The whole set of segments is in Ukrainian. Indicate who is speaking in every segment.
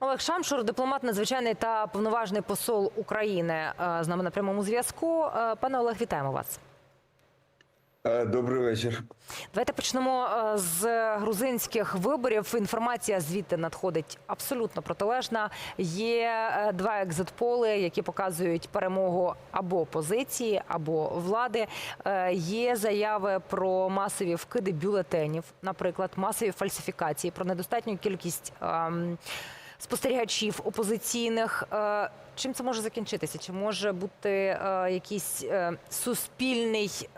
Speaker 1: Олег Шамшур, дипломат надзвичайний та повноважний посол України е, з нами на прямому зв'язку. Е, Пане Олег, вітаємо вас.
Speaker 2: Е, Добрий вечір.
Speaker 1: Давайте почнемо з грузинських виборів. Інформація звідти надходить абсолютно протилежна. Є два екзитполи, які показують перемогу або опозиції, або влади. Є заяви про масові вкиди бюлетенів, наприклад, масові фальсифікації, про недостатню кількість. ем, Спостерігачів опозиційних, Е, чим це може закінчитися? Чи може бути е, якийсь е, суспільний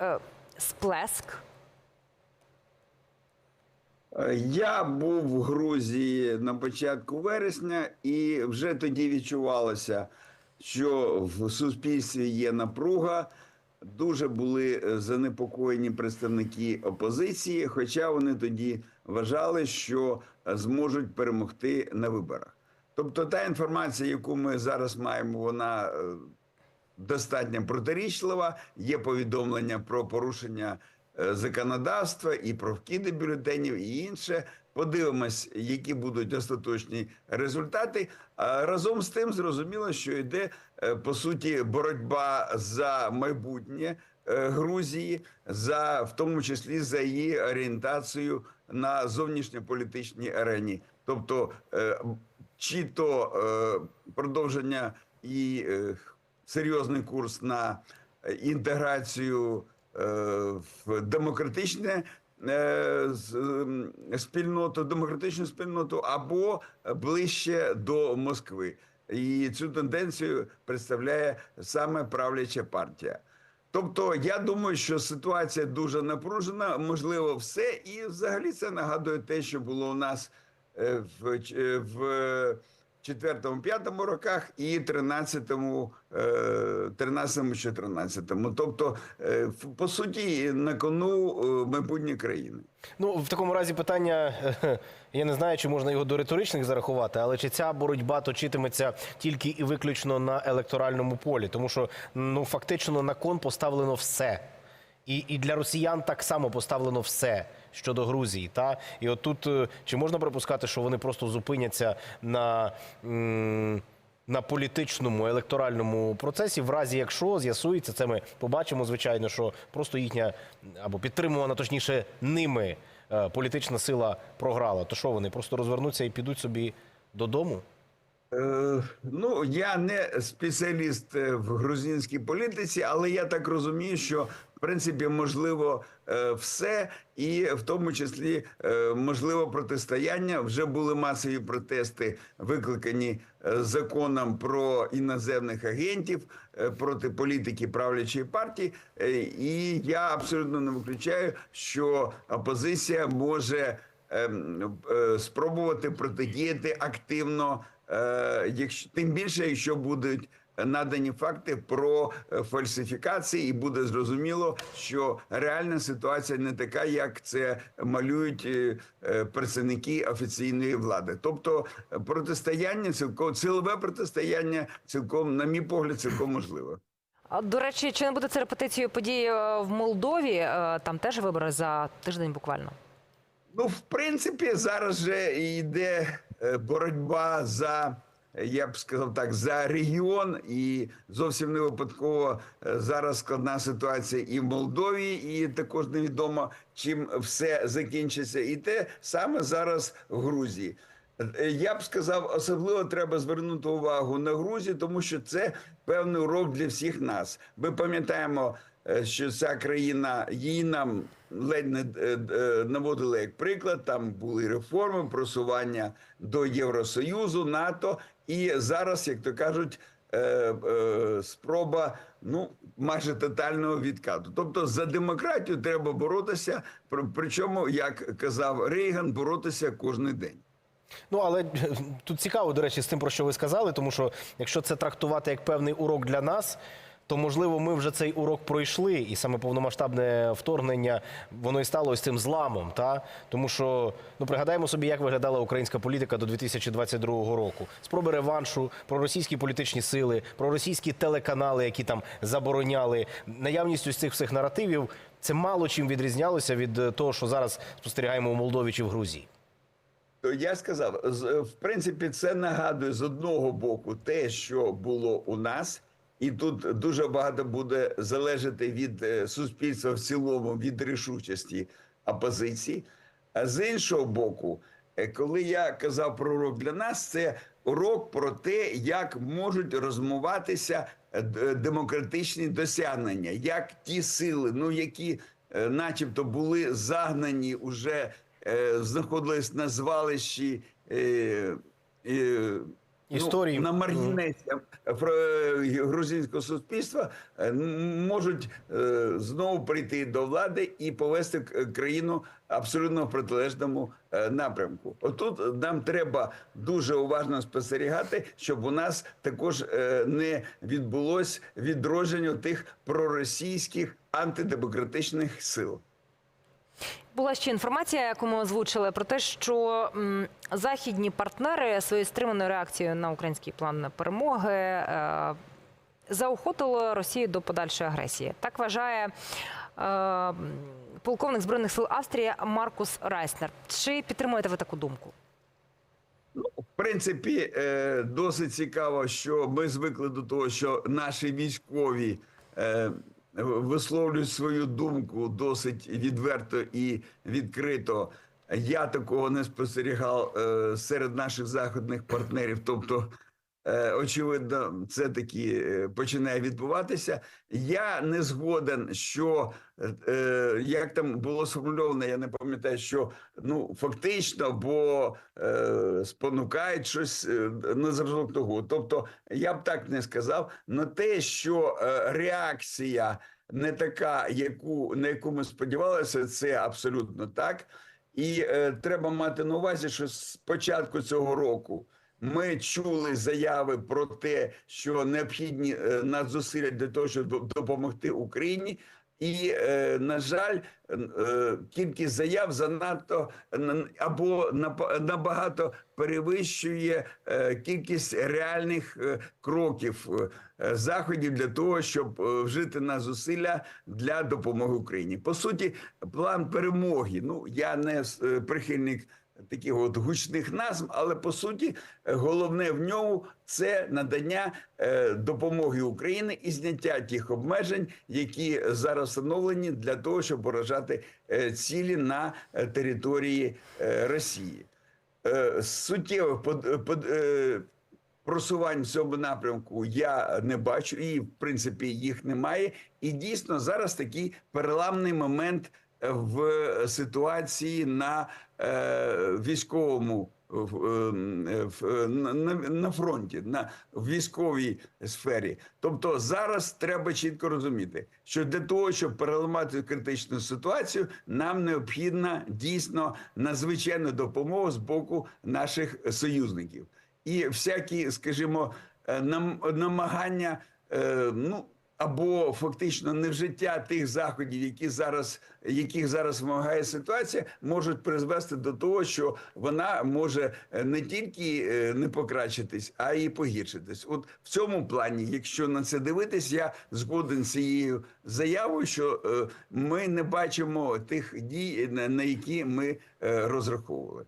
Speaker 1: сплеск?
Speaker 2: Я був в Грузії на початку вересня, і вже тоді відчувалося, що в суспільстві є напруга. Дуже були занепокоєні представники опозиції, хоча вони тоді вважали, що е, зможуть перемогти на виборах. Тобто, та інформація, яку ми зараз маємо, вона е, достатньо протирічлива. Є повідомлення про порушення е, законодавства і про вкиди бюлетенів, і інше. Подивимось, які будуть остаточні результати. Разом з тим зрозуміло, що йде по суті боротьба за майбутнє Грузії, за в тому числі за її орієнтацію на зовнішньополітичній арені, тобто е, чи то е, продовження і е, серйозний курс на е, інтеграцію е, в демократичне е, спільноту, демократичну спільноту, або ближче до Москви. І цю тенденцію представляє саме правляча партія. Тобто, я думаю, що ситуація дуже напружена, можливо, все, і взагалі це нагадує те, що було у нас е, в, е, в четвертому, п'ятому роках і тринадцятому, е, тринадцятому, чотирнадцятому. Тобто, е, по суті, на кону е, майбутнє країни.
Speaker 3: Ну, в такому разі питання, я не знаю, чи можна його до риторичних зарахувати, але чи ця боротьба точитиметься тільки і виключно на електоральному полі? Тому що ну фактично на кон поставлено все. І, і для росіян так само поставлено все щодо Грузії. Та? І от тут е, чи можна припускати, що вони просто зупиняться на. на політичному електоральному процесі, в разі якщо з'ясується, це ми побачимо, звичайно, що просто їхня або підтримувана, точніше, ними е, політична сила програла. То що вони просто розвернуться і підуть собі додому?
Speaker 2: Е, ну, я не спеціаліст в грузинській політиці, але я так розумію, що принципі можливо е, все, і в тому числі е, можливо протистояння. Вже були масові протести, викликані е, законом про іноземних агентів проти політики правлячої партії. І я абсолютно не виключаю, що опозиція може ем, спробувати протидіяти активно, якщо тим більше, якщо будуть надані факти про е, фальсифікації, і буде зрозуміло, що реальна ситуація не така, як це малюють е, е, представники офіційної влади. Тобто протистояння цілком силове протистояння, цілком, на мій погляд, цілком можливо.
Speaker 1: А, До речі, чи не буде це репетицією подій в Молдові? Там теж вибори за тиждень буквально.
Speaker 2: Ну, в принципі, зараз же йде боротьба за, я б сказав так, за регіон, і зовсім не випадково е, зараз складна ситуація і в Молдові, і також невідомо, чим все закінчиться. І те саме зараз в Грузії. Е, Я б сказав, особливо треба звернути увагу на Грузію, тому що це певний урок для всіх нас. Ми пам'ятаємо, що ця країна її нам ледь не е, е, наводили як приклад. Там були реформи, просування до Євросоюзу, НАТО, і зараз, як то кажуть, е, е, спроба ну майже тотального відкату. Тобто за демократію треба боротися. при- Причому, як казав Рейган, боротися кожен день.
Speaker 3: Ну але тут цікаво, до речі, з тим, про що ви сказали, тому що якщо це трактувати як певний урок для нас. То можливо, ми вже цей урок пройшли, і саме повномасштабне вторгнення воно і стало ось цим зламом. Та тому що ну пригадаємо собі, як виглядала українська політика до 2022 року. Спроби реваншу, про російські політичні сили, про російські телеканали, які там забороняли наявністю цих всіх наративів. Це мало чим відрізнялося від е, того, що зараз спостерігаємо у Молдові чи в Грузії.
Speaker 2: Я сказав, в принципі, це нагадує з одного боку те, що було у нас, і тут дуже багато буде залежати від е, суспільства в цілому, від рішучості опозиції. А з іншого боку, е, коли я казав про урок для нас, це урок про те, як можуть розмиватися е, демократичні досягнення, як ті сили, ну які, начебто, були загнані уже знаходились на звалищі
Speaker 3: Історії.
Speaker 2: Ну, на маргінесі е, грузинського суспільства е, можуть е, знову прийти до влади і повести країну абсолютно в протилежному е, напрямку. Отут нам треба дуже уважно спостерігати, щоб у нас також е, не відбулось відродження тих проросійських антидемократичних сил.
Speaker 1: Була ще інформація, яку ми озвучили, про те, що західні партнери своєю стриманою реакцією на український план перемоги е, заохотили Росію до подальшої агресії. Так вважає е, полковник збройних сил Австрії Маркус Райснер. Чи підтримуєте ви таку думку?
Speaker 2: Ну, в принципі, е, досить цікаво, що ми звикли до того, що наші військові висловлюють свою думку досить відверто і відкрито. Я такого не спостерігав е, серед наших західних партнерів. Тобто, очевидно, це таки е, починає відбуватися. Я не згоден, що е, як там було сформульовано, я не пам'ятаю, що ну фактично, бо е, спонукають щось е, на зразок того. Тобто, я б так не сказав. на те, що е, реакція не така, яку на яку ми сподівалися, це абсолютно так. І е, треба мати на увазі, що з початку цього року ми чули заяви про те, що необхідні е, надзусилля для того, щоб допомогти Україні. І, е, на жаль, е, кількість заяв занадто або набагато перевищує кількість реальних кроків, заходів для того, щоб вжити на зусилля для допомоги Україні. По суті, план перемоги. Ну я не прихильник таких от гучних назв, але по суті, головне в ньому це надання е, допомоги Україні і зняття тих обмежень, які зараз встановлені для того, щоб виражати е, цілі на е, території Росії. Суттєвих просувань в цьому напрямку я не бачу, і в принципі їх немає. І дійсно зараз такий переламний момент в ситуації на е, військовому. В, е, на, на, фронті, на військовій сфері. Тобто зараз треба чітко розуміти, що для того, щоб переламати критичну ситуацію, нам необхідна дійсно надзвичайна допомога з боку наших союзників і всякі, скажімо, е, нам намагання, е, ну або фактично невжиття тих заходів, які зараз яких зараз вимагає ситуація, можуть призвести до того, що вона може е, не тільки е, не покращитись, а й погіршитись. От в цьому плані, якщо на це дивитись, я згоден з цією заявою, що е, ми не бачимо тих дій, на, які ми розраховували.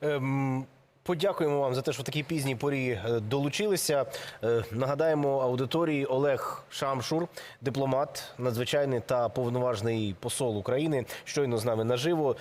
Speaker 3: Ем, Подякуємо вам за те, що в такій пізній порі е, долучилися. Е, Нагадаємо аудиторії Олег Шамшур, дипломат, надзвичайний та повноважний посол України. Щойно з нами наживо.